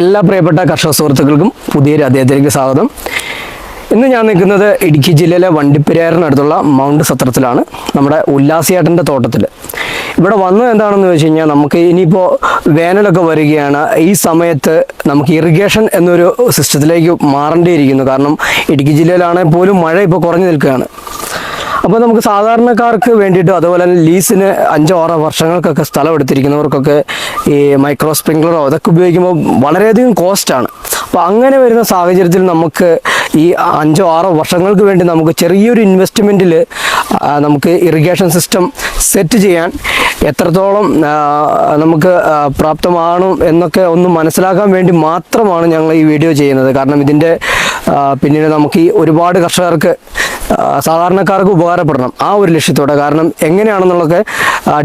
എല്ലാ പ്രിയപ്പെട്ട കർഷക സുഹൃത്തുക്കൾക്കും പുതിയൊരു അദ്ദേഹത്തിലേക്ക് സ്വാഗതം. ഇന്ന് ഞാൻ നിൽക്കുന്നത് ഇടുക്കി ജില്ലയിലെ വണ്ടിപ്പെരിയാറിനടുത്തുള്ള മൗണ്ട് സത്രത്തിലാണ് നമ്മുടെ ഉല്ലാസിയേട്ടന്റെ തോട്ടത്തിൽ ഇവിടെ വന്നത് എന്താണെന്ന് വെച്ച് കഴിഞ്ഞാൽ നമുക്ക് ഇനിയിപ്പോൾ വേനലൊക്കെ വരികയാണ് ഈ സമയത്ത് നമുക്ക് ഇറിഗേഷൻ എന്നൊരു സിസ്റ്റത്തിലേക്ക് മാറേണ്ടിയിരിക്കുന്നു. കാരണം ഇടുക്കി ജില്ലയിലാണെങ്കിൽ പോലും മഴ ഇപ്പോൾ കുറഞ്ഞു നിൽക്കുകയാണ്. അപ്പോൾ നമുക്ക് സാധാരണക്കാർക്ക് വേണ്ടിയിട്ടും അതുപോലെ തന്നെ ലീസിന് അഞ്ചോ ആറോ വർഷങ്ങൾക്കൊക്കെ സ്ഥലം എടുത്തിരിക്കുന്നവർക്കൊക്കെ ഈ മൈക്രോ സ്പ്രിംഗ്ലറോ അതൊക്കെ ഉപയോഗിക്കുമ്പോൾ വളരെയധികം കോസ്റ്റാണ് അപ്പോൾ അങ്ങനെ വരുന്ന സാഹചര്യത്തിൽ നമുക്ക് ഈ അഞ്ചോ ആറോ വർഷങ്ങൾക്ക് വേണ്ടി നമുക്ക് ചെറിയൊരു ഇൻവെസ്റ്റ്മെന്റിൽ നമുക്ക് ഇറിഗേഷൻ സിസ്റ്റം സെറ്റ് ചെയ്യാൻ എത്രത്തോളം നമുക്ക് പ്രാപ്തമാണ് എന്നൊക്കെ ഒന്ന് മനസ്സിലാക്കാൻ വേണ്ടി മാത്രമാണ് ഞങ്ങൾ ഈ വീഡിയോ ചെയ്യുന്നത്. കാരണം ഇതിന്റെ പിന്നീട് നമുക്ക് ഈ ഒരുപാട് കർഷകർക്ക് സാധാരണക്കാർക്ക് ഉപകാരപ്പെടണം ആ ഒരു ലക്ഷ്യത്തോടെ. കാരണം എങ്ങനെയാണെന്നുള്ളതൊക്കെ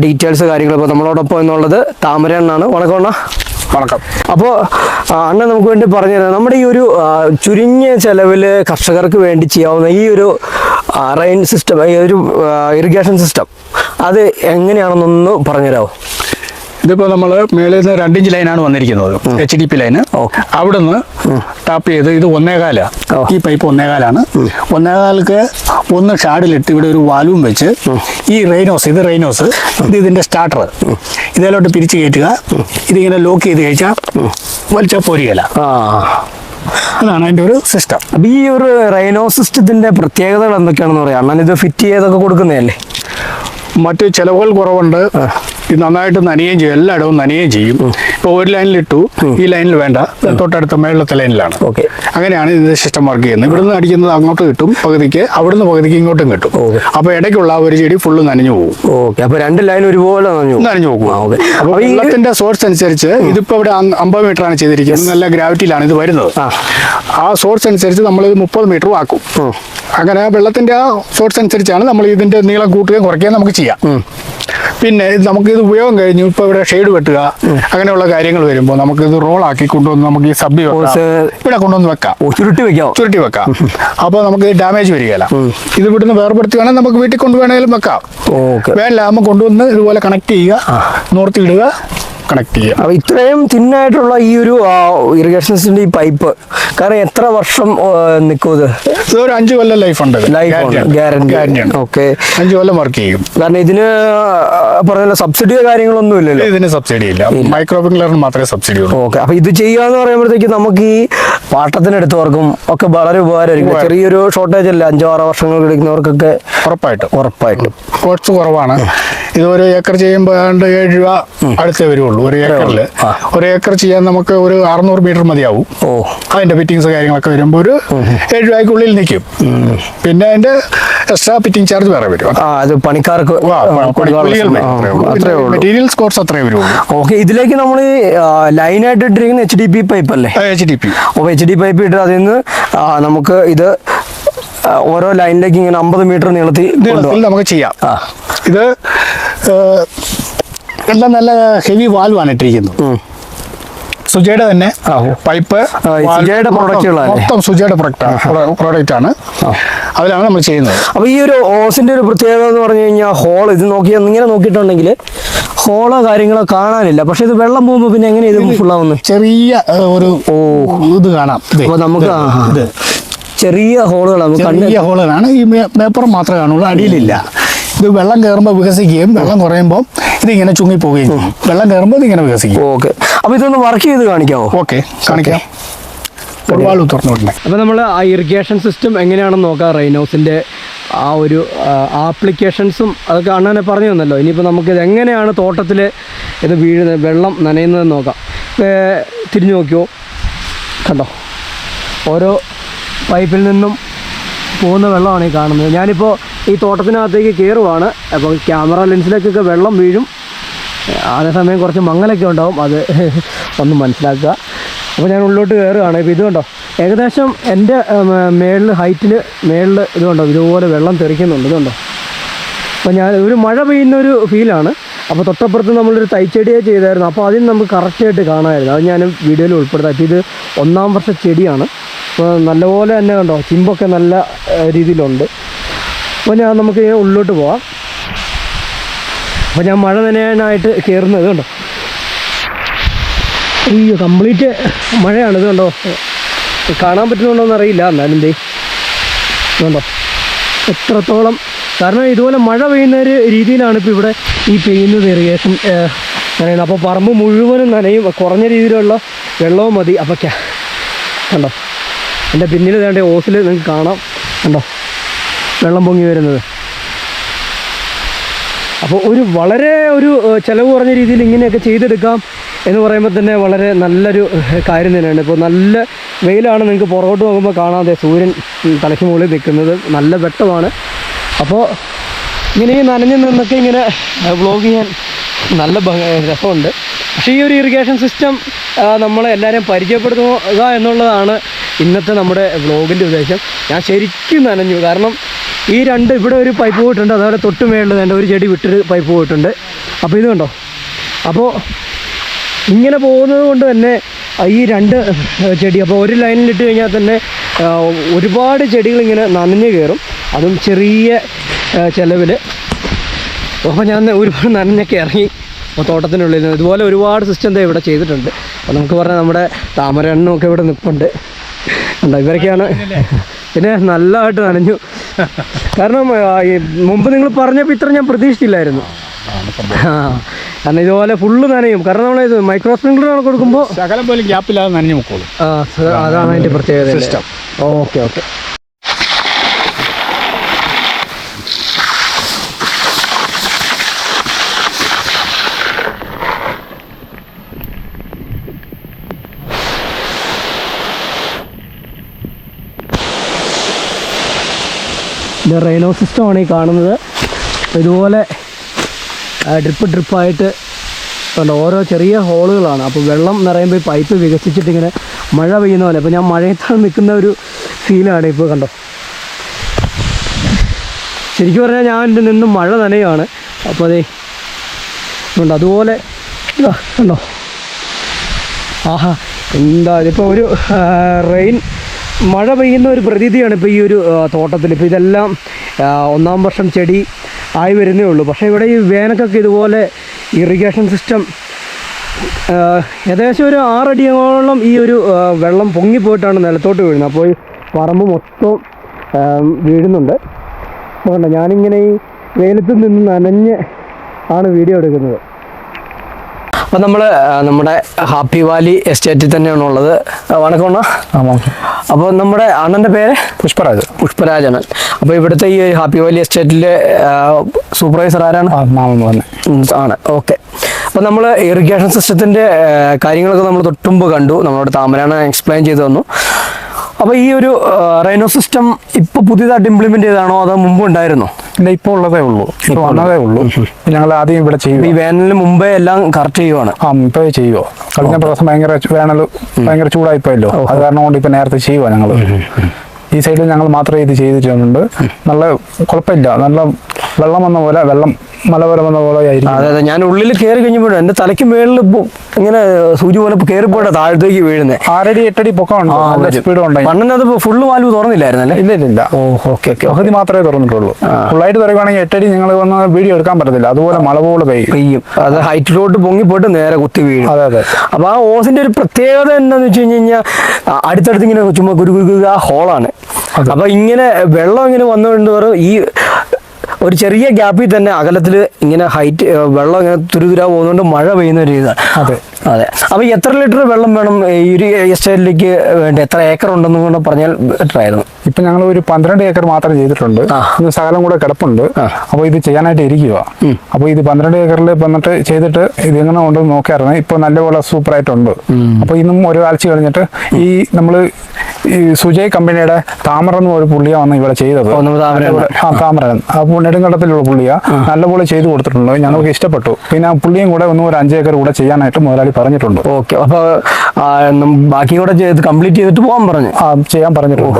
ഡീറ്റെയിൽസ് കാര്യങ്ങൾ ഇപ്പോൾ നമ്മളോടൊപ്പം എന്നുള്ളത് താമര എന്നാണ് വണക്കം അണ്ണ. വണക്കം. അപ്പോൾ അണ്ണ നമുക്ക് വേണ്ടി പറഞ്ഞു തരാം. നമ്മുടെ ഈ ഒരു ചുരുങ്ങിയ ചെലവിൽ കർഷകർക്ക് വേണ്ടി ചെയ്യാവുന്ന ഈ ഒരു റെയിൻ സിസ്റ്റം ഈ ഒരു ഇറിഗേഷൻ സിസ്റ്റം അത് എങ്ങനെയാണെന്നൊന്ന് പറഞ്ഞുതരാമോ ഇതിപ്പോ നമ്മൾ മേളിൽ നിന്ന് രണ്ടിഞ്ച് ലൈനാണ് വന്നിരിക്കുന്നത്. H D P line. അവിടുന്ന് ടാപ്പ് ചെയ്ത് ഇത് ഒന്നേകാല. ഓ. ഈ പൈപ്പ് ഒന്നേകാലാണ്. ഒന്നേകാലക്ക് ഒന്ന് ഷാഡിലിട്ട് ഇവിടെ ഒരു വാൽവും വെച്ച് ഈ റെയിനോസ് ഇത് റെയിനോസ് ഇത് ഇതിന്റെ സ്റ്റാർട്ടർ ഇതിലോട്ട് പിരിച്ചു കയറ്റുക. ഇതിങ്ങനെ ലോക്ക് ചെയ്ത് കഴിച്ചാൽ വലിച്ചാൽ പോരുകയില്ല അതാണ് അതിന്റെ ഒരു സിസ്റ്റം അപ്പൊ ഈ ഒരു റൈനോ സിസ്റ്റത്തിന്റെ പ്രത്യേകതകൾ എന്തൊക്കെയാണെന്ന് പറയാം? അണ്ണൻ ഇത് ഫിറ്റ് ചെയ്തൊക്കെ കൊടുക്കുന്നതല്ലേ? മറ്റ് ചിലവുകൾ കുറവുണ്ട്. ഇത് നന്നായിട്ട് നനയുകയും ചെയ്യും. എല്ലായിടവും നനയുകയും ചെയ്യും. ഇപ്പോൾ ഒരു ലൈനിൽ ഇട്ടു. ഈ ലൈനിൽ വേണ്ട. തൊട്ടടുത്ത മേളത്തെ ലൈനിലാണ് ഓക്കെ. അങ്ങനെയാണ് ഇത് സിസ്റ്റം വർക്ക് ചെയ്യുന്നത്. ഇവിടുന്ന് അടിക്കുന്നത് അങ്ങോട്ട് കിട്ടും പകുതിക്ക്. അവിടുന്ന് പകുതിക്ക് ഇങ്ങോട്ടും കിട്ടും. അപ്പൊ അപ്പോൾ ഇടയ്ക്കുള്ള ഒരു ചെടി ഫുള്ള് നനഞ്ഞു പോകും. ഓക്കെ. അപ്പോൾ രണ്ട് ലൈൻ ഒരുപോലെ നനഞ്ഞു പോകും. അപ്പോൾ അപ്പൊ വെള്ളത്തിന്റെ സോഴ്സ് അനുസരിച്ച് ഇതിപ്പോ ഇവിടെ അമ്പത് മീറ്റർ ആണ് ചെയ്തിരിക്കുന്നത്. നല്ല ഗ്രാവിറ്റിയിലാണ് ഇത് വരുന്നത്. ആ. സോഴ്സ് അനുസരിച്ച് നമ്മൾ ഇത് മുപ്പത് മീറ്റർ ആക്കും. അങ്ങനെ വെള്ളത്തിന്റെ ആ സോഴ്സ് അനുസരിച്ചാണ് നമ്മൾ ഇതിന്റെ നീളം കൂട്ടുകയും കുറയ്ക്കുകയും നമുക്ക് ചെയ്യാം. പിന്നെ നമുക്ക് ഇത് ഉപയോഗം കഴിഞ്ഞു. ഇപ്പൊ ഇവിടെ ഷെയ്ഡ് വെട്ടുക. അങ്ങനെയുള്ള കാര്യങ്ങൾ വരുമ്പോൾ നമുക്ക് ഇത് റോളാക്കി കൊണ്ടുവന്ന് നമുക്ക് ഈ സബ് ഇവിടെ കൊണ്ടുവന്ന് വെക്കാം. ചുരുട്ടി വെക്കാം. ചുരുട്ടി വെക്കാം. അപ്പോൾ നമുക്ക് ഡാമേജ് വരികയില്ല. ഇത് ഇവിടുന്ന് വേർപെടുത്തി വേണേൽ നമുക്ക് വീട്ടിൽ കൊണ്ടുവേണേലും വെക്കാം. ഓക്കെ. വേനലാകുമ്പോൾ കൊണ്ടുവന്ന് ഇതുപോലെ കണക്ട് ചെയ്യുക. നോർത്തി ഇടുക. കണക്ട് ചെയ്യുക അപ്പൊ ഇത്രയും തിന്നായിട്ടുള്ള ഈ ഒരു ഇറിഗേഷൻ സിസ്റ്റിന്റെ ഈ പൈപ്പ് കാരണം എത്ര വർഷം നിൽക്കും ഇത്? അഞ്ച് കൊല്ലം ലൈഫ് ഉണ്ട് ലൈഫ് ഗ്യാരണ്ടി ഓക്കെ അഞ്ച് കൊല്ലം വർക്ക് ചെയ്യും. കാരണം ഇതിന് പറഞ്ഞ സബ്സിഡിയോ കാര്യങ്ങളൊന്നും ഇല്ലല്ലോ? ഇതിന് സബ്സിഡി ഇല്ല. മൈക്രോ ബിംഗ്ലറിന് മാത്രമേ സബ്സിഡി ഉള്ളൂ. ഓക്കെ അപ്പൊ ഇത് ചെയ്യാന്ന് പറയുമ്പോഴത്തേക്ക് നമുക്ക് ഈ പാട്ടത്തിനെടുത്തവർക്കും ഒക്കെ വളരെ ഉപകാരമായിരിക്കും. ചെറിയൊരു ഷോർട്ടേജ് അല്ല അഞ്ചോ ആറോ വർഷങ്ങൾ എടുക്കുന്നവർക്കൊക്കെ ഉറപ്പായിട്ടും. ഉറപ്പായിട്ടും. കോസ്റ്റ് കുറവാണ്. ഇത് ഒരു ഏക്കർ ചെയ്യുമ്പോൾ ഏഴ് രൂപ അടുത്തേ വരുള്ളൂ ഒരു ഏക്കറിൽ. ഒരു ഏക്കർ ചെയ്യാൻ നമുക്ക് ഒരു അറുന്നൂറ് മീറ്റർ മതിയാവും. ഓ. അതിന്റെ ഫിറ്റിങ്സ് കാര്യങ്ങളൊക്കെ വരുമ്പോൾ ഒരു ഏഴ് രൂപയ്ക്കുള്ളിൽ നിൽക്കും. പിന്നെ അതിന്റെ എക്സ്ട്രാ ഫിറ്റിംഗ് ചാർജ് വേറെ വരും. അത് പണിക്കാർക്ക് ഉള്ളൂ. മെറ്റീരിയൽസ് കോഴ്സ് അത്രേ വരുള്ളൂ. ഓക്കെ ഇതിലേക്ക് നമ്മൾ ലൈനായിട്ട് ഇട്ടിരിക്കുന്ന എച്ച് ഡി പി പൈപ്പ് അല്ലേ? എച്ച് ഡി പി അപ്പോൾ എച്ച് ഡി പൈപ്പ് ഇട്ട് അതിൽ നിന്ന് നമുക്ക് ഇത് ഓരോ ലൈനിലേക്ക് ഇങ്ങനെ അമ്പത് മീറ്റർ നീളത്തിൽ നമുക്ക് ചെയ്യാം. ഇത് എല്ലാം നല്ല ഹെവി വാൽവാണ് ഇട്ടിരിക്കുന്നത്. സുജയുടെ തന്നെ പൈപ്പ് സുജയുടെ? മൊത്തം സുജയുടെ പ്രൊഡക്റ്റ് പ്രോഡക്റ്റ് ആണ്. അതിലാണ് നമ്മൾ ചെയ്യുന്നത്. അപ്പോൾ ഈ ഒരു ഓസിന്റെ ഒരു പ്രത്യേകത എന്ന് പറഞ്ഞു കഴിഞ്ഞാൽ ഹോൾ ഇത് നോക്കി ഇങ്ങനെ നോക്കിയിട്ടുണ്ടെങ്കിൽ ഹോളോ കാര്യങ്ങളോ കാണാനില്ല. പക്ഷെ ഇത് വെള്ളം പോകുമ്പോൾ പിന്നെ എങ്ങനെ ഇത് ഫുൾ ആവുന്നു? ചെറിയ ഒരു ഓ. ഇത് കാണാം. അപ്പോൾ നമുക്ക്. ചെറിയ ഹോളുകളാണ് ചെറിയ ഹോളുകളാണ് ഈ പേപ്പർ മാത്രമേ കാണുള്ളൂ. അടിയിലില്ല. ഇത് വെള്ളം കയറുമ്പോൾ വികസിക്കുകയും വെള്ളം കുറയുമ്പോൾ ഇതിങ്ങനെ ചുങ്ങി പോവുകയും ചെയ്യും വെള്ളം കയറുമ്പോൾ ഇതിങ്ങനെ വികസിക്കും. ഓക്കെ. അപ്പോൾ ഇതൊന്ന് വർക്ക് ചെയ്ത് കാണിക്കാമോ ഓക്കെ കാണിക്കാം. ഒരുപാട് തുറന്നു വിടണേ അപ്പോൾ നമ്മൾ ആ ഇറിഗേഷൻ സിസ്റ്റം എങ്ങനെയാണെന്ന് നോക്കാം റൈനോസിന്റെ ആ ഒരു ആപ്ലിക്കേഷൻസും അതൊക്കെ അണ്ണനെ പറഞ്ഞു തന്നല്ലോ. ഇനിയിപ്പോൾ ഇത് എങ്ങനെയാണ് തോട്ടത്തിൽ ഇത് വീഴുന്നത് വെള്ളം നനയുന്നതെന്ന് നോക്കാം. തിരിഞ്ഞു നോക്കിയോ? കണ്ടോ? ഓരോ പൈപ്പിൽ നിന്നും പോകുന്ന വെള്ളമാണ് ഈ കാണുന്നത്. ഞാനിപ്പോൾ ഈ തോട്ടത്തിനകത്തേക്ക് കയറുവാണ് അപ്പോൾ ക്യാമറ ലെൻസിലേക്കൊക്കെ വെള്ളം വീഴും. അതേസമയം കുറച്ച് മങ്ങലൊക്കെ ഉണ്ടാവും. അത് ഒന്ന് മനസ്സിലാക്കുക. അപ്പോൾ ഞാൻ ഉള്ളിലോട്ട് കയറുകയാണ്. ഇപ്പോൾ ഇതുകൊണ്ടോ ഏകദേശം എന്റെ മേളിൽ ഹൈറ്റിൽ മേളിൽ ഇതുകൊണ്ടോ കണ്ടോ? ഇതുപോലെ വെള്ളം തെറിക്കുന്നുണ്ട്. ഇതുകൊണ്ടോ അപ്പോൾ ഞാൻ ഒരു മഴ പെയ്യുന്ന ഒരു ഫീലാണ്. അപ്പോൾ തൊട്ടപ്പുറത്ത് നമ്മളൊരു തൈച്ചെടിയെ ചെയ്തായിരുന്നു. അപ്പോൾ അതിന് നമുക്ക് കറക്റ്റായിട്ട് കാണാമായിരുന്നു. അത് ഞാൻ വീഡിയോയിൽ ഉൾപ്പെടുത്താം. അപ്പോൾ ഇത് ഒന്നാം വർഷ ചെടിയാണ്. അപ്പോൾ നല്ലപോലെ തന്നെ കണ്ടോ? ചിമ്പൊക്കെ നല്ല രീതിയിലുണ്ട്. അപ്പോൾ ഞാൻ നമുക്ക് ഉള്ളിലോട്ട് പോവാം. അപ്പോൾ ഞാൻ മഴ നനയാനായിട്ട് കയറുന്നത് കണ്ടോ? അയ്യോ കംപ്ലീറ്റ് മഴയാണ് ഇത് കണ്ടോ? കാണാൻ പറ്റുന്നുണ്ടോ എന്നറിയില്ല എന്നാലും എന്തേ കണ്ടോ? എത്രത്തോളം കാരണം ഇതുപോലെ മഴ പെയ്യുന്ന ഒരു രീതിയിലാണ് ഇപ്പോൾ ഇവിടെ ഈ പെയ്യുന്നത് ഇറിഗേഷൻ നനയുന്നത്. അപ്പോൾ പറമ്പ് മുഴുവനും നനയും കുറഞ്ഞ രീതിയിലുള്ള വെള്ളവും മതി. അപ്പോൾ കണ്ടോ? എന്റെ പിന്നിൽ വേണ്ട ഓസിൽ നിങ്ങൾക്ക് കാണാം. കണ്ടോ? വെള്ളം പൊങ്ങി വരുന്നത്. അപ്പോൾ ഒരു വളരെ ഒരു ചിലവ് കുറഞ്ഞ രീതിയിൽ ഇങ്ങനെയൊക്കെ ചെയ്തെടുക്കാം എന്ന് പറയുമ്പോൾ തന്നെ വളരെ നല്ലൊരു കാര്യം തന്നെയാണ്. ഇപ്പോൾ നല്ല വെയിലാണ് നിങ്ങൾക്ക് പുറകോട്ട് നോക്കുമ്പോൾ കാണാതെ സൂര്യൻ തലയ്ക്ക് മുകളിൽ നിൽക്കുന്നത് നല്ല വെട്ടമാണ്. അപ്പോൾ ഇങ്ങനെ ഈ നനഞ്ഞ് നിന്നൊക്കെ ഇങ്ങനെ വ്ളോഗ് ചെയ്യാൻ നല്ല രസമുണ്ട്. പക്ഷേ ഈ ഒരു ഇറിഗേഷൻ സിസ്റ്റം നമ്മളെ എല്ലാവരെയും പരിചയപ്പെടുത്തുക എന്നുള്ളതാണ് ഇന്നത്തെ നമ്മുടെ വ്ളോഗിന്റെ ഉദ്ദേശം. ഞാൻ ശരിക്കും നനഞ്ഞു. കാരണം ഈ രണ്ട് ഇവിടെ ഒരു പൈപ്പ് പോയിട്ടുണ്ട് അതുപോലെ തൊട്ട് മേളിൽ തന്നെ ഒരു ചെടി വിട്ടൊരു പൈപ്പ് പോയിട്ടുണ്ട്. അപ്പോൾ ഇത് കണ്ടോ? അപ്പോൾ ഇങ്ങനെ പോകുന്നത് കൊണ്ട് തന്നെ ഈ രണ്ട് ചെടി അപ്പോൾ ഒരു ലൈനിലിട്ട് കഴിഞ്ഞാൽ തന്നെ ഒരുപാട് ചെടികൾ ഇങ്ങനെ നനഞ്ഞു കയറും. അതും ചെറിയ ചിലവിൽ അപ്പോൾ ഞാൻ ഒരുപാട് നനഞ്ഞൊക്കെ ഇറങ്ങി തോട്ടത്തിനുള്ളിൽ ഇതുപോലെ ഒരുപാട് സിസ്റ്റം ഇവിടെ ചെയ്തിട്ടുണ്ട്. അപ്പോൾ നമുക്ക് പറഞ്ഞാൽ നമ്മുടെ താമര എണ്ണമൊക്കെ ഇവിടെ നിൽപ്പുണ്ട് ഉണ്ടോ ഇവരൊക്കെയാണ്. പിന്നെ നല്ലതായിട്ട് നനഞ്ഞു. കാരണം മുമ്പ് നിങ്ങൾ പറഞ്ഞപ്പോൾ ഇത്ര ഞാൻ പ്രതീക്ഷിച്ചില്ലായിരുന്നു. ആ കാരണം ഇതുപോലെ ഫുള്ള് നനയും. കാരണം നമ്മൾ ഇത് മൈക്രോ സ്പ്രിംഗ്ലർ കൊടുക്കുമ്പോൾ ശകലം പോലും ഗ്യാപ്പില്ലാതെ നനഞ്ഞു മുക്കോളും ആ അതാണ് അതിന്റെ പ്രത്യേകത. Okay okay. ഇത് റെയിനോ സിസ്റ്റമാണ് ഈ കാണുന്നത്. ഇതുപോലെ ഡ്രിപ്പ് ഡ്രിപ്പായിട്ട് കണ്ടോ ഓരോ ചെറിയ ഹോളുകളാണ്. അപ്പോൾ വെള്ളം നിറയുമ്പോൾ പൈപ്പ് വികസിച്ചിട്ട് ഇങ്ങനെ മഴ പെയ്യുന്ന പോലെ. അപ്പോൾ ഞാൻ മഴയത്താണ് നിൽക്കുന്ന ഒരു ഫീലാണ് ഇപ്പോൾ കണ്ടോ. ശരിക്കും പറഞ്ഞാൽ ഞാൻ എന്റെ നിന്ന് മഴ നനയാണ് അപ്പോൾ അതേ ഉണ്ട് അതുപോലെ കണ്ടോ. ആഹാ എന്താ ഇതിപ്പോൾ ഒരു റെയിൻ മഴ പെയ്യുന്ന ഒരു പ്രതീതിയാണ് ഇപ്പോൾ ഈ ഒരു തോട്ടത്തിൽ. ഇപ്പോൾ ഇതെല്ലാം ഒന്നാം വർഷം ചെടി ആയി വരുന്നേ ഉള്ളൂ. പക്ഷേ ഇവിടെ ഈ വേനക്കൊക്കെ ഇതുപോലെ ഇറിഗേഷൻ സിസ്റ്റം ഏകദേശം ഒരു ആറടിയോളം ഈ ഒരു വെള്ളം പൊങ്ങിപ്പോയിട്ടാണ് നിലത്തോട്ട് വീഴുന്നത്. അപ്പോൾ ഈ പറമ്പ് മൊത്തം വീഴുന്നുണ്ട്. അപ്പോൾ ഞാനിങ്ങനെ ഈ വെയിലത്ത് നിന്ന് നനഞ്ഞ് ആണ് വീഡിയോ എടുക്കുന്നത്. അപ്പോൾ നമ്മൾ നമ്മുടെ ഹാപ്പി വാലി എസ്റ്റേറ്റിൽ തന്നെയാണ് ഉള്ളത്. വണക്കണ്ണ അപ്പോൾ നമ്മുടെ അണ്ണന്റെ പേര്? പുഷ്പരാജ്. പുഷ്പരാജ് അണ്ണൻ അപ്പോൾ ഇവിടുത്തെ ഈ ഹാപ്പി വാലി എസ്റ്റേറ്റിലെ സൂപ്പർവൈസർ ആരാണ്? മാമൻ ആണ്. ഓക്കെ. അപ്പോൾ നമ്മൾ ഇറിഗേഷൻ സിസ്റ്റത്തിന്റെ കാര്യങ്ങളൊക്കെ നമ്മൾ തൊട്ടുമ്പ് കണ്ടു. നമ്മളോട് താമരാണ് എക്സ്പ്ലെയിൻ ചെയ്തു തന്നു. അപ്പോൾ ഈ ഒരു റൈനോ സിസ്റ്റം ഇപ്പോൾ പുതിയതായിട്ട് ഇംപ്ലിമെന്റ് ചെയ്താണോ അതോ മുമ്പ് ഉണ്ടായിരുന്നോ? ഇല്ല ഇപ്പൊ ഉള്ളതേ ഉള്ളൂ. ഇപ്പോൾ വന്നതേ ഉള്ളൂ. ഞങ്ങൾ ആദ്യം ഇവിടെ ചെയ്യും ഈ വേനലിന് മുമ്പേ എല്ലാം കറക്റ്റ് ചെയ്യുവാണ്. ആ ഇപ്പൊ ചെയ്യുവോ കഴിഞ്ഞ പ്രാവശ്യം ഭയങ്കര വേനൽ ഭയങ്കര ചൂടായിപ്പോയല്ലോ. അത് കാരണം കൊണ്ട് ഇപ്പൊ നേരത്തെ ചെയ്യുവാ ഞങ്ങൾ ഈ സൈഡിൽ ഞങ്ങൾ മാത്രമേ ഇത് ചെയ്തിട്ടുണ്ട് നല്ല കുഴപ്പമില്ല. നല്ല വെള്ളം വന്ന പോലെ വെള്ളം മല പോലെ വന്ന പോലെ ആയിരിക്കും അതെ അതെ ഞാൻ ഉള്ളിൽ കയറി കഴിഞ്ഞപ്പോഴും എന്റെ തലയ്ക്ക് മേളിൽ ഇങ്ങനെ സൂചി പോലെ കയറിപ്പോട്ടെ താഴത്തേക്ക് വീഴുന്നത് ആറടി എട്ടടി പൊക്കമുണ്ട് നല്ല സ്പീഡ് ഉണ്ട് മണ്ണിനത് ഫുള്ള് വാൽവ് തുറന്നില്ലായിരുന്നല്ലേ ഇല്ല ഇല്ല ഇല്ല ഓ ഓക്കെ ഓക്കെ പകുതി മാത്രമേ തുറന്നിട്ടുള്ളൂ ഫുള്ളായിട്ട് തുറക്കുകയാണെങ്കിൽ എട്ടടി നിങ്ങൾ വന്ന് വീഡിയോ എടുക്കാൻ പറ്റത്തില്ല അതുപോലെ മല പോലെ പെയ്യും പെയ്യും അത് ഹൈറ്റിലോട്ട് പൊങ്ങി പോയിട്ട് നേരെ കുത്തി വീഴും അതെ അതെ അപ്പൊ ആ ഓസിന്റെ ഒരു പ്രത്യേകത എന്താന്ന് വെച്ച് കഴിഞ്ഞ് കഴിഞ്ഞാൽ അടുത്തടുത്ത് ഇങ്ങനെ ചുമ്മാ ഗുരു ഗുരു ആ ഹോളാണ് അപ്പൊ ഇങ്ങനെ വെള്ളം ഇങ്ങനെ വന്നുകൊണ്ട് ഈ ഒരു ചെറിയ ഗ്യാപ്പിൽ തന്നെ അകലത്തിൽ ഇങ്ങനെ ഹൈറ്റ് വെള്ളം ഇങ്ങനെ തുരുതുരാ പോകുന്നതുകൊണ്ട് മഴ പെയ്യുന്ന ഒരു ഇതാണ്. അതെ. അതെ. അപ്പൊ എത്ര ലിറ്റർ വെള്ളം വേണം? ഈ ഒരു എസ്റ്റേറ്റിലേക്ക് വേണ്ടി? എത്ര ഏക്കർ ഉണ്ടെന്ന് കൂടെ പറഞ്ഞാൽ ബെറ്റർ ആയിരുന്നു. ഇപ്പൊ ഞങ്ങൾ ഒരു പന്ത്രണ്ട് ഏക്കർ മാത്രം ചെയ്തിട്ടുണ്ട്. സകലം ഇന്ന് കൂടെ കിടപ്പുണ്ട്. അപ്പൊ അപ്പോൾ ഇത് ചെയ്യാനായിട്ട് ഇരിക്കുക അപ്പോൾ ഇത് പന്ത്രണ്ട് ഏക്കറിൽ വന്നിട്ട് ചെയ്തിട്ട് ഇത് എങ്ങനെ ഉണ്ടെന്ന് നോക്കിയായിരുന്നു. ഇപ്പൊ നല്ലപോലെ സൂപ്പർ ആയിട്ടുണ്ട് അപ്പോൾ ഇന്നും ഒരു ആഴ്ച കഴിഞ്ഞിട്ട് ഈ നമ്മൾ ഈ സുജയ് കമ്പനിയുടെ താമര എന്ന് ഒരു പുള്ളിയാണ് ഇവിടെ ചെയ്തത്. താമരയാണ്. ആ താമര അപ്പോൾ നെടുങ്കണ്ടത്തിലുള്ള പുള്ളിയാ നല്ലപോലെ ചെയ്തു കൊടുത്തിട്ടുണ്ട്. ഞങ്ങൾക്ക് ഇഷ്ടപ്പെട്ടു. പിന്നെ ആ പുള്ളിയും കൂടെ ഒന്നും ഒരു അഞ്ചേക്കർ കൂടെ ചെയ്യാനായിട്ട് മുതലാളി പറഞ്ഞിട്ടുണ്ട്. ഓക്കെ. അപ്പൊ ബാക്കി കൂടെ ചെയ്ത് കംപ്ലീറ്റ് ചെയ്തിട്ട് പോകാൻ പറഞ്ഞു? ആ ചെയ്യാൻ പറഞ്ഞിട്ടുണ്ട്.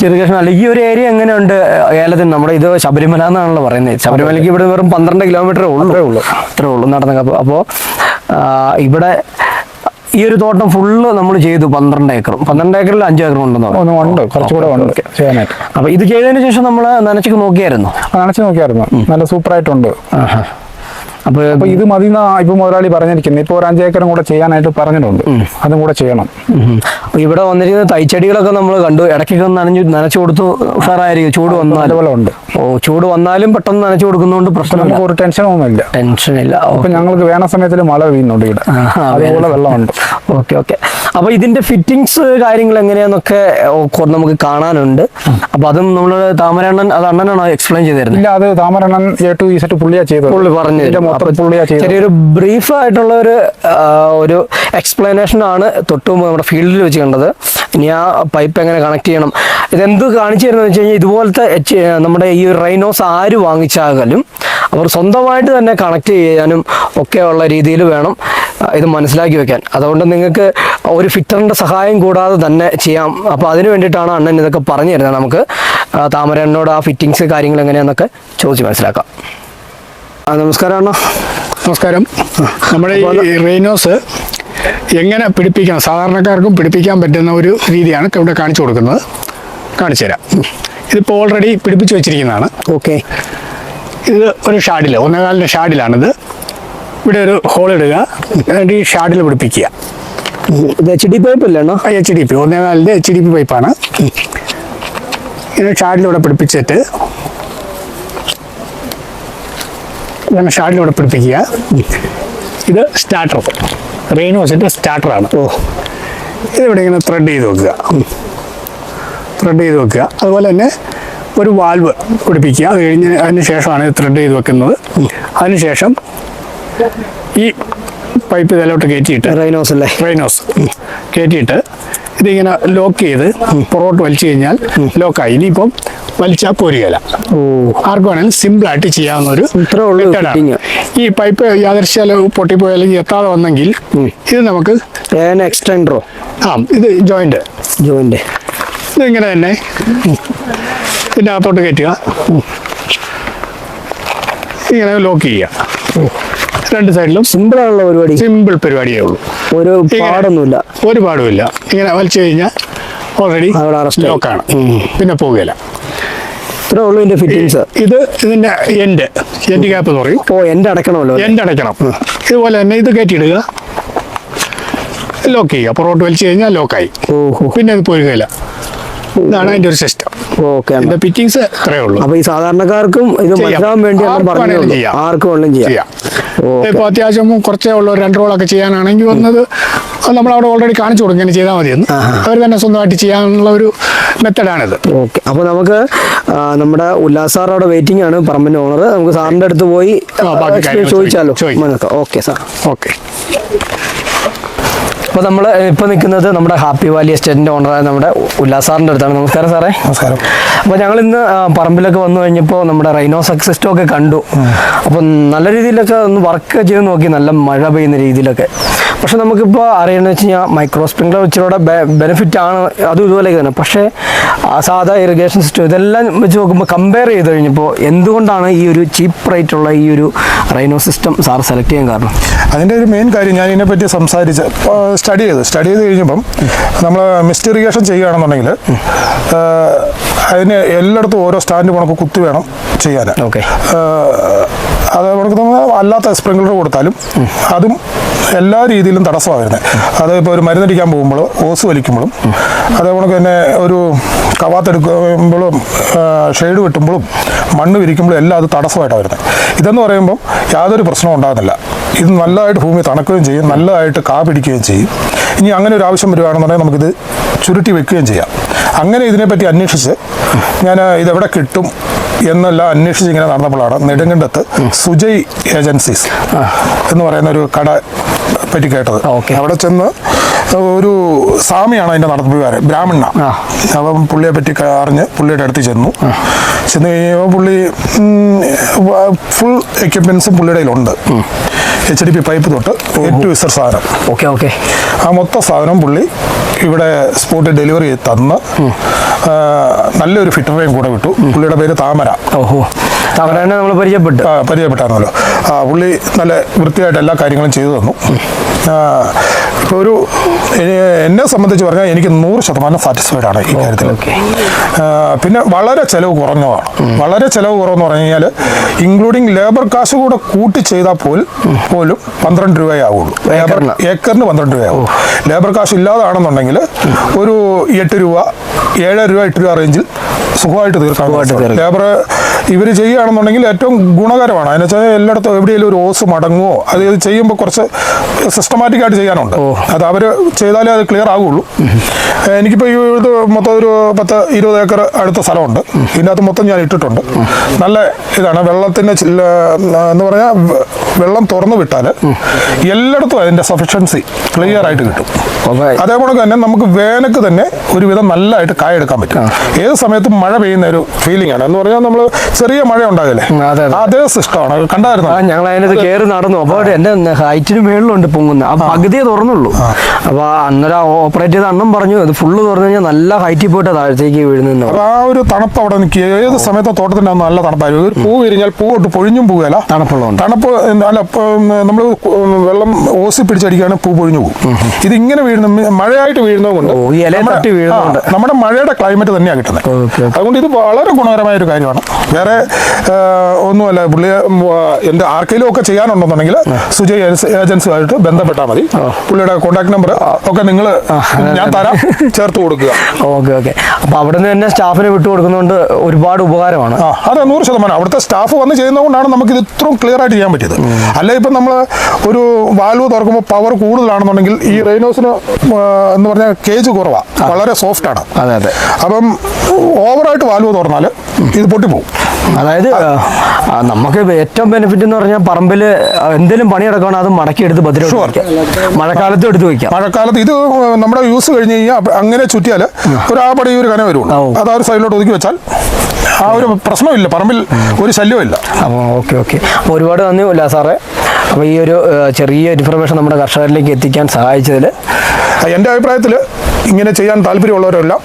ചെറുകൃഷ്ണ അല്ല ഈ ഒരു ഏരിയ എങ്ങനെയുണ്ട്? ഏലത്തിന് നമ്മുടെ ഇത് ശബരിമല എന്നാണല്ലോ പറയുന്നത് ശബരിമലയ്ക്ക് ഇവിടെ വെറും പന്ത്രണ്ട് കിലോമീറ്ററേ ഉള്ളൂ. ഉള്ളൂ. അത്രേ ഉള്ളൂ നടന്ന അപ്പോൾ അപ്പോൾ ഇവിടെ ഈ ഒരു തോട്ടം ഫുള്ള് നമ്മൾ ചെയ്തു പന്ത്രണ്ട് ഏക്കർ പന്ത്രണ്ട് ഏക്കറിൽ അഞ്ച് ഏക്കർ ഉണ്ടെന്ന് ഉണ്ട്. കുറച്ചുകൂടെ ഉണ്ട് ചെയ്യാനായിട്ട്. അപ്പോൾ ഇത് ചെയ്തതിന് ശേഷം നമ്മൾ നനച്ചൊക്കെ നോക്കിയായിരുന്നു? നനച്ച് നോക്കിയായിരുന്നു. നല്ല സൂപ്പർ ആയിട്ടുണ്ട് അപ്പൊ ഇത് മതി ഇപ്പൊ മുതലാളി പറഞ്ഞിരിക്കുന്നത് ഇപ്പൊ ഒരു അഞ്ചേക്കറും കൂടെ ചെയ്യാനായിട്ട് പറഞ്ഞിട്ടുണ്ട്. അതും കൂടെ ചെയ്യണം. അപ്പൊ ഇവിടെ വന്നിരിക്കുന്ന തൈച്ചെടികളൊക്കെ നമ്മൾ കണ്ടു. ഇടയ്ക്കൊക്കെ നനഞ്ഞു നനച്ചു കൊടുത്തു. സാറായിരിക്കും. ചൂട് വന്നു അതുപോലെ ഉണ്ട്. ഓ ചൂട് വന്നാലും പെട്ടെന്ന് നനച്ചു കൊടുക്കുന്നതുകൊണ്ട് പ്രശ്നമില്ല. നമുക്ക് ഒരു ടെൻഷൻ ഇല്ല. അപ്പൊ ഞങ്ങൾക്ക് വേണ സമയത്തിൽ മഴ പെയ്യുന്നുണ്ട് ഇവിടെ. അതുപോലെ വെള്ളമുണ്ട്. ഓക്കെ ഓക്കെ അപ്പൊ ഇതിന്റെ ഫിറ്റിങ്സ് കാര്യങ്ങൾ എങ്ങനെയാന്നൊക്കെ നമുക്ക് കാണാനുണ്ട്. അപ്പൊ അതും നമ്മൾ താമരണ്ണൻ അത് അണ്ണനാണോ എക്സ്പ്ലെയിൻ ചെയ്തിരുന്നത് ഇല്ല അത് താമരണ്ണൻ എ ടു പുള്ളിയാ ചെയ്തത്. പുള്ളി പറഞ്ഞു ചെറിയൊരു ബ്രീഫ് ആയിട്ടുള്ള ഒരു ഒരു എക്സ്പ്ലനേഷൻ ആണ് തൊട്ട് നമ്മുടെ ഫീൽഡിൽ വെച്ച് കണ്ടത്. ഇനി ആ പൈപ്പ് എങ്ങനെ കണക്ട് ചെയ്യണം? ഇതെന്ത് കാണിച്ചു തരുന്നത് വെച്ച് കഴിഞ്ഞാൽ ഇതുപോലത്തെ നമ്മുടെ ഈ റൈനോസ് ആര് വാങ്ങിച്ചാകലും അവർ സ്വന്തമായിട്ട് തന്നെ കണക്ട് ചെയ്യാനും ഒക്കെ ഉള്ള രീതിയിൽ വേണം ഇത് മനസ്സിലാക്കി വെക്കാൻ. അതുകൊണ്ട് നിങ്ങൾക്ക് ഒരു ഫിറ്ററിന്റെ സഹായം കൂടാതെ തന്നെ ചെയ്യാം. അപ്പോൾ അതിന് വേണ്ടിയിട്ടാണ് അണ്ണൻ ഇതൊക്കെ പറഞ്ഞു തരുന്നത്. നമുക്ക് താമര താമരണ്ണോട് ആ ഫിറ്റിങ്സ് കാര്യങ്ങൾ എങ്ങനെയാണെന്നൊക്കെ ചോദിച്ച് മനസ്സിലാക്കാം. ആ നമസ്കാരം അണ്ണ. നമസ്കാരം. നമ്മുടെ ഈ റെയിനോസ് എങ്ങനെ പിടിപ്പിക്കണം സാധാരണക്കാർക്കും പിടിപ്പിക്കാൻ പറ്റുന്ന ഒരു രീതിയാണ് ഇവിടെ കാണിച്ചു കൊടുക്കുന്നത്. കാണിച്ചു തരാം. ഇതിപ്പോൾ ഓൾറെഡി പിടിപ്പിച്ചു വെച്ചിരിക്കുന്നതാണ്. ഓക്കെ ഇത് ഒരു ഷാഡിൽ ഒന്നേകാലിന്റെ ഷാഡിലാണിത്. ഇവിടെ ഒരു ഹോൾ ഇടുക. എന്നിട്ട് ഈ ഷാഡിൽ പിടിപ്പിക്കുക. ഇത് എച്ച് ഡി പൈപ്പ് അല്ലേ എച്ച് ഡി പി ഒന്നേകാലിന്റെ എച്ച് ഡി പി പൈപ്പാണ് ഇത് ഷാഡിലൂടെ പിടിപ്പിച്ചിട്ട് ഇതാണ് ഷാഡിലൂടെ പിടിപ്പിക്കുക. ഇത് സ്റ്റാർട്ടർ റെയിനോസിന്റെ സ്റ്റാർട്ടറാണ്. ഓ. ഇതിവിടെ ഇങ്ങനെ ത്രെഡ് ചെയ്ത് വെക്കുക. ത്രെഡ് ചെയ്ത് വെക്കുക. അതുപോലെ തന്നെ ഒരു വാൽവ് പിടിപ്പിക്കുക. അത് കഴിഞ്ഞ് അതിന് ശേഷമാണ് ഇത് ത്രെഡ് ചെയ്ത് വെക്കുന്നത്. അതിനുശേഷം ഈ പൈപ്പ് ഇതിലോട്ട് കയറ്റിയിട്ട് റൈനോസ് അല്ലേ? റൈനോസ് കയറ്റിയിട്ട് ഇതിങ്ങനെ ലോക്ക് ചെയ്ത് പൊറോട്ട് വലിച്ചു കഴിഞ്ഞാൽ ലോക്കായി. ഇനിയിപ്പം വലിച്ചാൽ പോരുകയില്ല. ഓ. ആർക്ക് വേണമെങ്കിലും സിമ്പിളായിട്ട് ചെയ്യാവുന്ന ഒരു ഈ പൈപ്പ് യാദർശ്യാല അല്ലെങ്കിൽ എത്താതെ വന്നെങ്കിൽ ഇത് നമുക്ക് എക്സ്റ്റൻഡറോ? ആ ഇത് ജോയിന്റ്. ജോയിന്റ്. ഇതിങ്ങനെ തന്നെ ഇതിന്റെ അകത്തോട്ട് കയറ്റുക. ഇങ്ങനെ ലോക്ക് ചെയ്യുക. രണ്ട് സൈഡിലും സിമ്പിൾ ആയുള്ള പരിപാടി. സിമ്പിൾ പരിപാടിയേ ഉള്ളൂ. ഒരു. പാടൊന്നുമില്ല. ഒരു പാടുമില്ല. ഇങ്ങനെ വലിച്ചു കഴിഞ്ഞാൽ ഓൾറെഡി. ലോക്കാണ് പിന്നെ പോവുകയില്ല. ഇത്രേ ഉള്ളൂ ഇതിന്റെ ഫിറ്റിങ്സ് ഇത് ഇതിന്റെ എൻഡ് എൻഡ് ക്യാപ്പ് എന്ന് പറയും. ഓ എൻഡ് അടക്കണമല്ലോ എൻഡ് അടയ്ക്കണം. ഇതുപോലെ തന്നെ ഇത് കയറ്റിയിടുക. ലോക്ക് ചെയ്യുക. പുറകോട്ട് വലിച്ചു കഴിഞ്ഞാൽ ലോക്കായി പിന്നെ അത് പോരുകയില്ല. ഇതാണ് അതിന്റെ ഒരു സിസ്റ്റം ഓക്കെ ഫിറ്റിംഗ്സ് അത്രേ ഉള്ളൂ. അപ്പൊ ഈ സാധാരണക്കാർക്കും ഇത്. മനസ്സിലാവാൻ വേണ്ടി ആർക്കും പറഞ്ഞു ആർക്കും വേണമെങ്കിലും ചെയ്യാം. ചെയ്യാം. അത്യാവശ്യം കുറച്ചേ ഉള്ളൂ രണ്ട് റോളൊക്കെ ചെയ്യാനാണെങ്കിൽ വന്നത് നമ്മൾ അവിടെ ഓൾറെഡി കാണിച്ചു കൊടുക്കും. ഇങ്ങനെ ചെയ്താൽ മതിയെന്ന് അവർ തന്നെ സ്വന്തമായിട്ട് ചെയ്യാനുള്ള ഒരു മെത്തഡാണിത് ഓക്കെ അപ്പൊ നമുക്ക് നമ്മുടെ ഉല്ലാസ് സാർ അവിടെ വെയിറ്റിംഗ് ആണ് പറമ്പിന്റെ ഓണർ നമുക്ക് സാറിന്റെ അടുത്ത് പോയി ചോദിച്ചാലോ? ചോദിക്കാം. Okay sir. ഓക്കെ അപ്പോൾ നമ്മൾ ഇപ്പോൾ നിൽക്കുന്നത് നമ്മുടെ ഹാപ്പി വാലി എസ്റ്റേറ്റിന്റെ ഓണറായ നമ്മുടെ ഉല്ലാസ് സാറിന്റെ അടുത്താണ്. നമസ്കാരം സാറേ. നമസ്കാരം. അപ്പോൾ ഞങ്ങൾ ഇന്ന് പറമ്പിലൊക്കെ വന്നു കഴിഞ്ഞപ്പോൾ നമ്മുടെ റൈനോ സക്സസ് ഒക്കെ കണ്ടു. അപ്പോൾ നല്ല രീതിയിലൊക്കെ ഒന്ന് വർക്ക് ചെയ്ത് നോക്കി നല്ല മഴ പെയ്യുന്ന രീതിയിലൊക്കെ. പക്ഷെ നമുക്കിപ്പോൾ അറിയണമെന്ന് വെച്ച് കഴിഞ്ഞാൽ മൈക്രോ സ്പ്രിംഗ്ലർ ഇച്ചിരൂടെ ബെനിഫിറ്റ് ആണ് അതും ഇതുപോലെയൊക്കെ തന്നെ. പക്ഷേ സാധാ ഇറിഗേഷൻ സിസ്റ്റം ഇതെല്ലാം വെച്ച് നോക്കുമ്പോൾ കമ്പയർ ചെയ്ത് കഴിഞ്ഞപ്പോൾ എന്തുകൊണ്ടാണ് ഈ ഒരു ചീപ്പ് റേറ്റുള്ള ഈ ഒരു റൈനോ സിസ്റ്റം സാർ സെലക്ട് ചെയ്യാൻ കാരണം? അതിന്റെ ഒരു മെയിൻ കാര്യം ഞാൻ ഇതിനെപ്പറ്റി സംസാരിച്ച് സ്റ്റഡി ചെയ്ത്. സ്റ്റഡി ചെയ്ത് കഴിഞ്ഞപ്പം നമ്മൾ മിസ്റ്റ് ഇറിഗേഷൻ ചെയ്യുകയാണെന്നുണ്ടെങ്കിൽ അതിന് എല്ലായിടത്തും ഓരോ സ്റ്റാൻഡ് കണക്ക് കുത്തി വേണം. ചെയ്യാൻ. അത് നമുക്ക് അല്ലാത്ത സ്പ്രിംഗ്ലർ കൊടുത്താലും അതും എല്ലാ രീതിയിലും തടസ്സമാണ് വരുന്നത്. അത് ഇപ്പോൾ ഒരു മരുന്നടിക്കാൻ പോകുമ്പോൾ ഓസ് വലിക്കുമ്പോഴും അതേ കണക്ക് തന്നെ ഒരു കവാത്തെടുക്കുമ്പോഴും ഷെയ്ഡ് വെട്ടുമ്പോഴും മണ്ണ് വിരിക്കുമ്പോഴും എല്ലാം അത് തടസ്സമായിട്ടാണ് വരുന്നത്. ഇതെന്ന് പറയുമ്പോൾ യാതൊരു പ്രശ്നവും ഉണ്ടാകുന്നില്ല. ഇത് നല്ലതായിട്ട് ഭൂമി തണക്കുകയും ചെയ്യും നല്ലതായിട്ട് കാ പിടിക്കുകയും ചെയ്യും. ഇനി അങ്ങനെ ഒരു ആവശ്യം വരുവാണെന്നുണ്ടെങ്കിൽ നമുക്കിത് ചുരുട്ടി വെക്കുകയും ചെയ്യാം. അങ്ങനെ ഇതിനെപ്പറ്റി അന്വേഷിച്ച് ഞാൻ ഇതെവിടെ കിട്ടും എന്നെല്ലാം അന്വേഷിച്ച് ഇങ്ങനെ നടന്നപ്പോഴാണ് നെടുങ്കണ്ടത്ത് സുജയ് ഏജൻസീസ് എന്ന് പറയുന്ന ഒരു കട പറ്റി കേട്ടത്. അവിടെ ചെന്ന് ഒരു സ്വാമിയാണ് അതിന്റെ നടത്തിപ്പുകാരൻ ബ്രാഹ്മണ. അപ്പം പുള്ളിയെ പറ്റി അറിഞ്ഞ് പുള്ളിയുടെ അടുത്ത് ചെന്നു. ചെന്ന് കഴിയുമ്പോൾ പുള്ളി ഫുൾ എക്യുപ്മെൻസും പുള്ളിയുടെ കയ്യിലുണ്ട്. എച്ച് ഡി പി പൈപ്പ് തൊട്ട് ഏറ്റവും വിസർ സാധനം. Okay okay. ആ മൊത്തം സാധനം പുള്ളി ഇവിടെ സ്പോട്ടിൽ ഡെലിവറി തന്ന്. നല്ലൊരു ഫിറ്ററേയും കൂടെ വിട്ടു. പുള്ളിയുടെ പേര് താമര. ഓഹോ. താമരനെ നമ്മൾ പരിചയപ്പെട്ടു. ആ പുള്ളി നല്ല വൃത്തിയായിട്ട് എല്ലാ കാര്യങ്ങളും ചെയ്തു തന്നു. ഒരു എന്നെ സംബന്ധിച്ച് പറഞ്ഞാൽ എനിക്ക് നൂറ് ശതമാനം സാറ്റിസ്ഫൈഡ് ആണ് ഈ കാര്യത്തിൽ. പിന്നെ വളരെ ചിലവ് കുറഞ്ഞതാണ്. വളരെ ചിലവ് കുറവെന്ന് പറഞ്ഞു കഴിഞ്ഞാൽ ഇൻക്ലൂഡിങ് ലേബർ കാശ് കൂടെ കൂട്ടി ചെയ്താൽ പോലും പോലും പന്ത്രണ്ട് രൂപയാവുള്ളൂ. ലേബർ ഏക്കറിന്? പന്ത്രണ്ട് രൂപയാവും ലേബർ കാശ് ഇല്ലാതാണെന്നുണ്ടെങ്കിൽ ഒരു എട്ട് രൂപ ഏഴര രൂപ എട്ട് രൂപ റേഞ്ചിൽ സുഖമായിട്ട് തീർക്കാൻ തീർക്കാം. ലേബർ ഇവർ ചെയ്യുകയാണെന്നുണ്ടെങ്കിൽ ഏറ്റവും ഗുണകരമാണ്. അതിന് വെച്ചാൽ എല്ലായിടത്തും എവിടെയെങ്കിലും ഒരു ഓസ് മടങ്ങുമോ അത് ചെയ്യുമ്പോൾ കുറച്ച് സിസ്റ്റമാറ്റിക്കായിട്ട് ചെയ്യാനുണ്ട്. അത് അവർ ചെയ്താലേ അത് ക്ലിയർ ആകുള്ളൂ. എനിക്കിപ്പോൾ ഈ ഇത് മൊത്തം ഒരു പത്ത് ഇരുപത് ഏക്കർ അടുത്ത സ്ഥലമുണ്ട്. ഇതിന്റെ അകത്ത് മൊത്തം ഞാൻ ഇട്ടിട്ടുണ്ട്. നല്ല ഇതാണ് വെള്ളത്തിന്റെ എന്ന് പറഞ്ഞാൽ വെള്ളം തുറന്നു വിട്ടാൽ എല്ലായിടത്തും അതിന്റെ സഫിഷ്യൻസി ക്ലിയർ ആയിട്ട് കിട്ടും. അതേപോലെ തന്നെ നമുക്ക് വേനക്ക് തന്നെ ഒരുവിധം നല്ലതായിട്ട് കായ എടുക്കാൻ പറ്റും ഏത് സമയത്തും മഴ പെയ്യുന്ന ഒരു ഫീലിംഗ് ആണ്. എന്ന് പറഞ്ഞാൽ നമ്മൾ ചെറിയ മഴ ഉണ്ടാകില്ലേ? അതെ, സിസ്റ്റമാണ്. കണ്ടായിരുന്നു? ഞങ്ങൾ അതിനകത്ത് കയറി നടന്നു. അപ്പോൾ എന്റെ ഹൈറ്റിന് മേളിലുണ്ട് പൊങ്ങുന്ന. ആ പകുതിയെ തുറന്നുള്ളൂ അപ്പൊ അന്നേരം ഓപ്പറേറ്റ് ചെയ്ത അണ്ണം പറഞ്ഞു ഇത് ഫുള്ള് തുറന്നു കഴിഞ്ഞാൽ നല്ല ഹൈറ്റിൽ പോയിട്ട് താഴത്തേക്ക് വീഴുന്നു ആ ഒരു തണുപ്പ് അവിടെ നിൽക്കുക. ഏത് സമയത്ത് തോട്ടത്തിന്റെ നല്ല തണുപ്പായിരിക്കും ഒരു പൂ വിരിഞ്ഞാൽ പൂ തൊട്ട് പൊഴിഞ്ഞും പോവുകയല്ല. തണുപ്പുള്ളതുകൊണ്ട്. തണുപ്പ് അല്ല നമ്മൾ വെള്ളം ഓസി പിടിച്ചടിക്കുകയാണെങ്കിൽ പൂ പൊഴിഞ്ഞു പോകും. ഇത് ഇങ്ങനെ വീഴുന്ന മഴയായിട്ട് വീഴുന്നതുകൊണ്ട്. നമ്മുടെ മഴയുടെ ക്ലൈമറ്റ് തന്നെയാണ് കിട്ടുന്നത്. അതുകൊണ്ട് ഇത് വളരെ ഗുണകരമായ ഒരു കാര്യമാണ്. വേറെ ഒന്നുമല്ല പുള്ളി എന്റെ എന്റെ ആർക്കെങ്കിലും ഒക്കെ ചെയ്യാനുണ്ടെന്നുണ്ടെങ്കിൽ സുജയ് ഏജൻസിയുമായിട്ട് ബന്ധപ്പെട്ടാൽ മതി. പുള്ളിയുടെ കോൺടാക്ട് നമ്പർ ഒക്കെ നിങ്ങൾ ഞാൻ തരാം. ചേർത്ത് കൊടുക്കുക. Okay okay. അപ്പൊ അവിടെ നിന്ന് തന്നെ സ്റ്റാഫിനെ വിട്ടു കൊടുക്കുന്നതുകൊണ്ട് ഒരുപാട് ഉപകാരമാണ്. ആ അതെ നൂറ് ശതമാനം. അവിടുത്തെ സ്റ്റാഫ് വന്ന് ചെയ്യുന്നതുകൊണ്ടാണ് നമുക്ക് ഇത് ഇത്രയും ക്ലിയർ ആയിട്ട് ചെയ്യാൻ പറ്റിയത്. അല്ലെ ഇപ്പം നമ്മൾ ഒരു വാൽവ് തുറക്കുമ്പോൾ പവർ കൂടുതലാണെന്നുണ്ടെങ്കിൽ ഈ റെയിനോസിന് എന്ന് പറഞ്ഞാൽ കേജ് കുറവാണ് വളരെ സോഫ്റ്റ് ആണ്. അതെ അതെ. അപ്പം ഓവറായിട്ട് വാൽവ് തുറന്നാൽ ഇത് പൊട്ടിപ്പോവും. അതായത് നമുക്ക് ഏറ്റവും ബെനിഫിറ്റ് എന്ന് പറഞ്ഞാൽ പറമ്പിൽ എന്തെങ്കിലും പണി നടക്കുകയാണെങ്കിൽ അത് മടക്കി എടുത്ത് ഭദ്രമായിട്ട് മഴക്കാലത്ത് എടുത്തു വയ്ക്കാം മഴക്കാലത്ത് ഇത് നമ്മുടെ യൂസ് കഴിഞ്ഞ് കഴിഞ്ഞാൽ അങ്ങനെ ചുറ്റിയാൽ ഒരു ആ പടി ഒരു കന വരുള്ളൂ. അത് ആ ഒരു സൈഡിലോട്ട് ഒതുക്കി വെച്ചാൽ ആ ഒരു പ്രശ്നമില്ല. പറമ്പിൽ ഒരു ശല്യമില്ല അപ്പോൾ ഓക്കെ ഓക്കെ. അപ്പോൾ ഒരുപാട് നന്ദി ഇല്ല സാറേ. അപ്പോൾ ഈ ഒരു ചെറിയ ഇൻഫർമേഷൻ നമ്മുടെ കർഷകരിലേക്ക് എത്തിക്കാൻ സഹായിച്ചതിൽ. എന്റെ അഭിപ്രായത്തിൽ ഇങ്ങനെ ചെയ്യാൻ താല്പര്യമുള്ളവരെല്ലാം.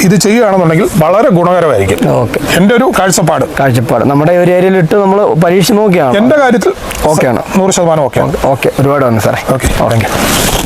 ഇത് ചെയ്യുകയാണെന്നുണ്ടെങ്കിൽ വളരെ ഗുണകരമായിരിക്കും. ഓക്കെ. എന്റെ ഒരു കാഴ്ചപ്പാട്. കാഴ്ചപ്പാട്. നമ്മുടെ ഒരു ഏരിയയിൽ ഇട്ട് നമ്മൾ പരീക്ഷ നോക്കിയാണ്? എന്റെ കാര്യത്തിൽ ഓക്കെയാണ്. നൂറ് ശതമാനം ഓക്കെയാണ്. ഓക്കെ. ഒരുപാട് നന്ദി സാറേ. Okay thank you.